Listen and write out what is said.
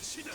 끝이다.